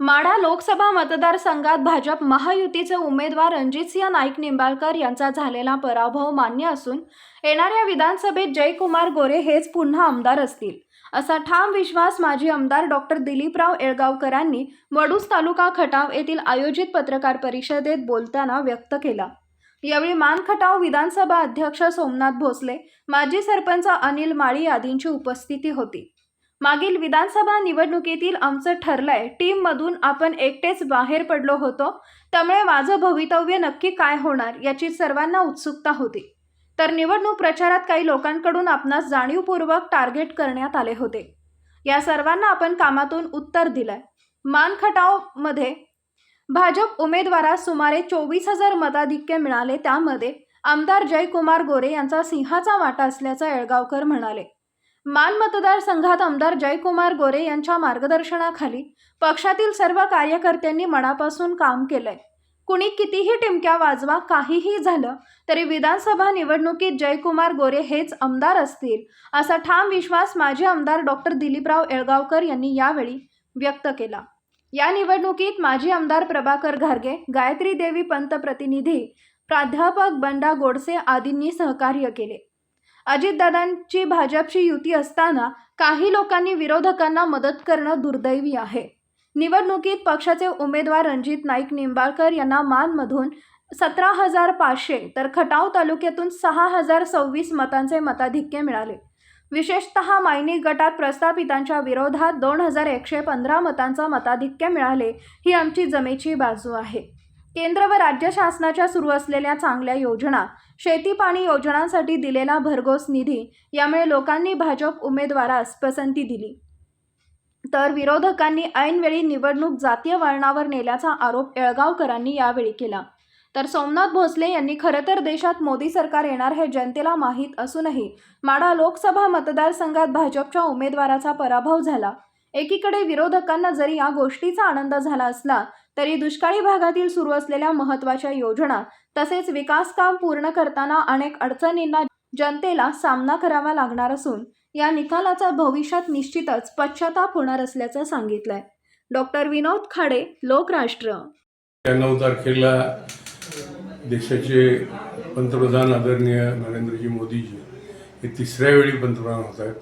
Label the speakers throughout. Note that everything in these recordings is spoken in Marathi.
Speaker 1: माढा लोकसभा मतदारसंघात भाजप महायुतीचे उमेदवार रणजितसिंह नाईक निंबाळकर यांचा झालेला पराभव मान्य असून येणाऱ्या विधानसभेत जयकुमार गोरे हेच पुन्हा आमदार असतील. असा ठाम विश्वास माजी आमदार डॉक्टर दिलीपराव येळगावकरांनी वडूस तालुका खटाव येथील आयोजित पत्रकार परिषदेत बोलताना व्यक्त केला. यावेळी मानखटाव विधानसभा अध्यक्ष सोमनाथ भोसले माजी सरपंच अनिल माळी आदींची उपस्थिती होती. मागील विधानसभा निवडणुकीतील आमचं ठरलंय. टीममधून आपण एकटेच बाहेर पडलो होतो. त्यामुळे माझं भवितव्य नक्की काय होणार याची सर्वांना उत्सुकता होती. तर निवडणूक प्रचारात काही लोकांकडून आपणास जाणीवपूर्वक टार्गेट करण्यात आले होते. या सर्वांना आपण कामातून उत्तर दिलंय. मानखटावमध्ये भाजप उमेदवारास सुमारे चोवीस हजार मताधिक्य मिळाले. त्यामध्ये आमदार जयकुमार गोरे यांचा सिंहाचा वाटा असल्याचं येळगावकर म्हणाले. मान मतदारसंघात आमदार जयकुमार गोरे यांच्या मार्गदर्शनाखाली पक्षातील सर्व कार्यकर्त्यांनी मनापासून काम केलंय. कुणी कितीही टिमक्या वाजवा काहीही झालं तरी विधानसभा निवडणुकीत जयकुमार गोरे हेच आमदार असतील असा ठाम विश्वास माजी आमदार डॉक्टर दिलीपराव येळगावकर यांनी यावेळी व्यक्त केला. या निवडणुकीत माजी आमदार प्रभाकर घारगे गायत्री देवी पंत प्रतिनिधी प्राध्यापक बंडा गोडसे आदींनी सहकार्य केले. अजितदादांची भाजपची युती असताना काही लोकांनी विरोधकांना मदत करणं दुर्दैवी आहे. निवडणुकीत पक्षाचे उमेदवार रणजित नाईक निंबाळकर यांना मानमधून सतरा हजार पाचशे तर खटाव तालुक्यातून सहा हजार सव्वीस मतांचे मताधिक्य मिळाले. विशेषतः मायनी गटात प्रस्थापितांच्या विरोधात दोन हजार एकशे पंधरा मतांचं मताधिक्य मिळाले ही आमची जमेची बाजू आहे. केंद्र व राज्य शासनाच्या सुरू असलेल्या चांगल्या योजना शेती पाणी योजनांसाठी दिलेला भरघोस निधी यामुळे लोकांनी भाजप उमेदवारास पसंती दिली. तर विरोधकांनी ऐनवेळी निवडणूक जातीय वळणावर नेल्याचा आरोप येळगावकरांनी यावेळी केला. तर सोमनाथ भोसले यांनी खरं तर देशात मोदी सरकार येणार हे जनतेला माहीत असूनही माडा लोकसभा मतदारसंघात भाजपच्या उमेदवाराचा पराभव झाला. एकीकडे विरोधकांना जरी या गोष्टीचा आनंद झाला असला तरी दुष्काळी भागातील सुरू असलेल्या महत्त्वाच्या योजना तसेच विकास काम पूर्ण करताना अनेक अडचणींना जनतेला सामना करावा लागणार असून या निकालाचा भविष्यात निश्चितच पश्चाताप होणार असल्याचं सांगितलंय. डॉक्टर विनोद खाडे लोकराष्ट्र.
Speaker 2: नऊ तारखेला देशाचे पंतप्रधान आदरणीय नरेंद्रजी मोदीजी हे तिसऱ्या वेळी पंतप्रधान होत आहेत.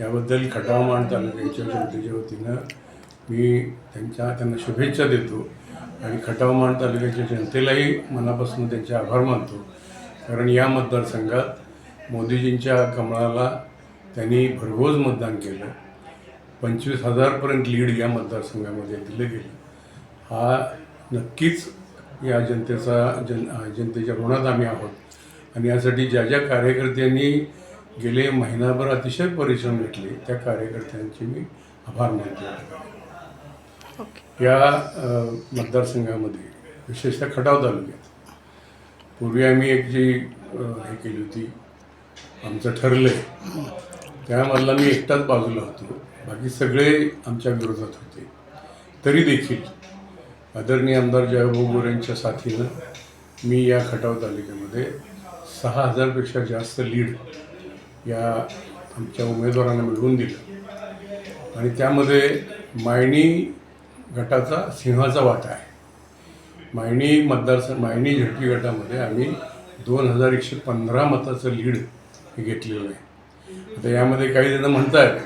Speaker 2: याबद्दल खटाव खटावमाण तालुक्याच्या जनतेच्या वतीनं मी त्यांच्या त्यांना शुभेच्छा देतो आणि खटावमाण तालुक्याच्या जनतेलाही मनापासून त्यांचे आभार मानतो. कारण या मतदारसंघात मोदीजींच्या कमळाला त्यांनी भरघोस मतदान केलं. पंचवीस हजारपर्यंत लीड या मतदारसंघामध्ये दिलं गेलं. हा नक्कीच या जनतेचा जन जनतेच्या ऋणात आम्ही आहोत. आणि यासाठी ज्या ज्या कार्यकर्त्यांनी गेले महिनाभर अतिशय परिश्रम घेतले त्या कार्यकर्त्यांचे मी आभार मानतो. या मतदारसंघामध्ये विशेषतः खटाव तालुक्यात. पूर्वी आम्ही एक जी अ, हे केली होती आमचं ठरलं आहे त्यामधला मी एकटाच बाजूला होतो. बाकी सगळे आमच्या विरोधात होते. तरी देखील आदरणीय आमदार जयभाऊ गोरेंच्या साथीनं मी या खटाव तालुक्यामध्ये सहा हजारपेक्षा जास्त लीड या आमच्या उमेदवारांना मिळवून दिलं. आणि त्यामध्ये मायणी गटाचा सिंहाचा वाटा आहे. मायणी मतदारसंघ मायणी झडपी गटामध्ये आम्ही दोन हजार एकशे पंधरा मताचं लीड हे घेतलेलं आहे. आता यामध्ये काही जण म्हणतात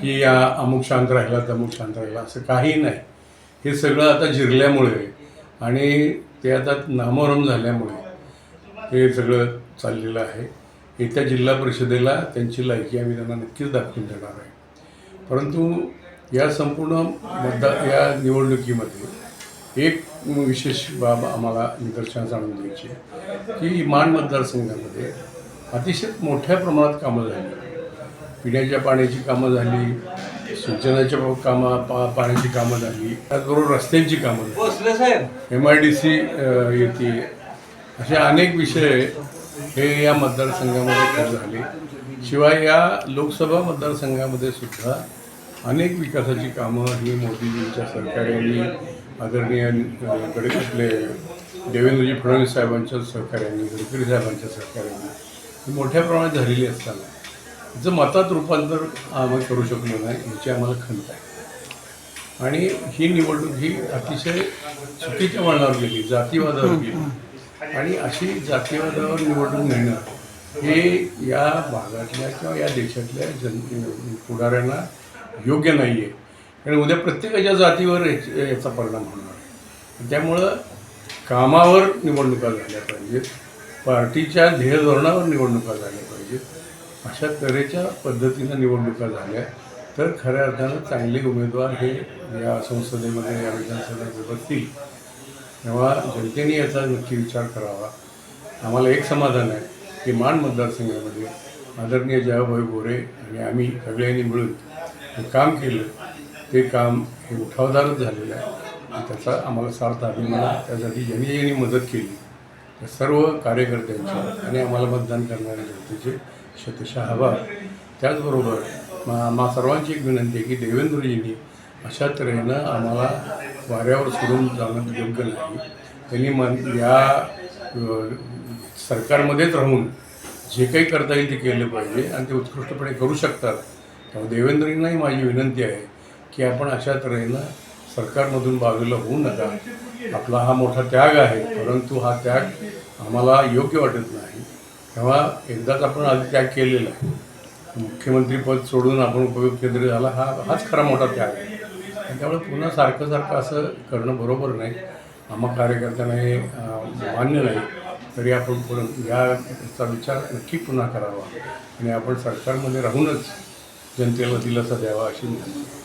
Speaker 2: की या अमुक शांत राहिला तमुक शांत राहिला असं काही नाही. हे सगळं आता जिरल्यामुळे आणि ते आता नामोरम झाल्यामुळे हे सगळं चाललेलं आहे. येत्या जिल्हा परिषदेला त्यांची लायकी आम्ही त्यांना नक्कीच दाखवून देणार आहे. परंतु या संपूर्ण मतदार या निवडणुकीमध्ये एक विशेष बाब आम्हाला निदर्शनास आणून द्यायची आहे की मान मतदारसंघामध्ये अतिशय मोठ्या प्रमाणात कामं झाली. पिण्याच्या पाण्याची कामं झाली सिंचनाच्या कामं पा पाण्याची कामं झाली त्याचबरोबर रस्त्यांची कामं झाली. एम आय डी सी येते. असे अनेक विषय हे या मतदारसंघामध्ये झाले. शिवाय या लोकसभा मतदारसंघामध्ये सुद्धा अनेक विकासाची कामं ही मोदीजींच्या सहकार्याने आदरणीय अं, आपले देवेंद्रजी फडणवीस साहेबांच्या सहकार्याने गडकरी साहेबांच्या सहकार्याने. ही मोठ्या प्रमाणात झालेली असताना. तिचं मतात रूपांतर आम्ही करू शकलो नाही याची आम्हाला खंत आहे. आणि ही निवडणूक ही अतिशय चुकीच्या वळणावर गेली जातीवादावर गेली. आणि अशी जातीवादावर निवडणूक नेणं हे या भागातल्या किंवा या देशातल्या जन पुढाऱ्यांना योग्य नाही आहे कारण उद्या प्रत्येकाच्या जातीवर याचा परिणाम होणार. आहे त्यामुळं कामावर निवडणुका झाल्या पाहिजेत. पार्टीच्या ध्येय धोरणावर निवडणुका झाल्या पाहिजेत. अशा तऱ्हेच्या पद्धतीनं निवडणुका झाल्या तर खऱ्या अर्थानं चांगले उमेदवार हे या संसदेमध्ये या विधानसभेत बसतील. तेव्हा जनतेने याचा नक्की विचार करावा. आम्हाला एक समाधान आहे की मान मतदारसंघामध्ये आदरणीय जयाभाई गोरे आणि आम्ही सगळ्यांनी मिळून काम केलं. ते काम हे उठावदारच झालेलं आहे. आणि त्याचा आम्हाला सार्थ अभिमान त्यासाठी ज्यांनी ज्यांनी मदत केली त्या सर्व कार्यकर्त्यांचे आणि आम्हाला मतदान करणाऱ्या जनतेचे शतशः आभार. त्याचबरोबर मा मा सर्वांची एक विनंती आहे की देवेंद्रजींनी अशा तऱ्हेनं आम्हाला वाऱ्यावर सोडून जाणं योग्य नाही. त्यांनी मन या सरकारमध्येच राहून जे काही करता येईल ते केलं पाहिजे आणि ते उत्कृष्टपणे करू शकतात. त्यामुळे देवेंद्रजींनाही माझी विनंती आहे की आपण अशा तऱ्हेनं सरकारमधून बाजूला होऊ नका. आपला हा मोठा त्याग आहे परंतु हा त्याग आम्हाला योग्य वाटत नाही. तेव्हा एकदाच आपण आधी त्याग केलेला आहे. मुख्यमंत्रीपद सोडून आपण उपयोग केंद्र झाला हा हाच खरा मोठा त्याग आहे. आणि त्यामुळे पुन्हा सारखं सारखं असं करणं बरोबर नाही. आम्हा कार्यकर्त्यांना हे मान्य नाही. तरी आपण पुन्हा याचा विचार नक्की पुन्हा करावा. आणि आपण सरकारमध्ये राहूनच जनतेला दिलासा द्यावा अशी विनंती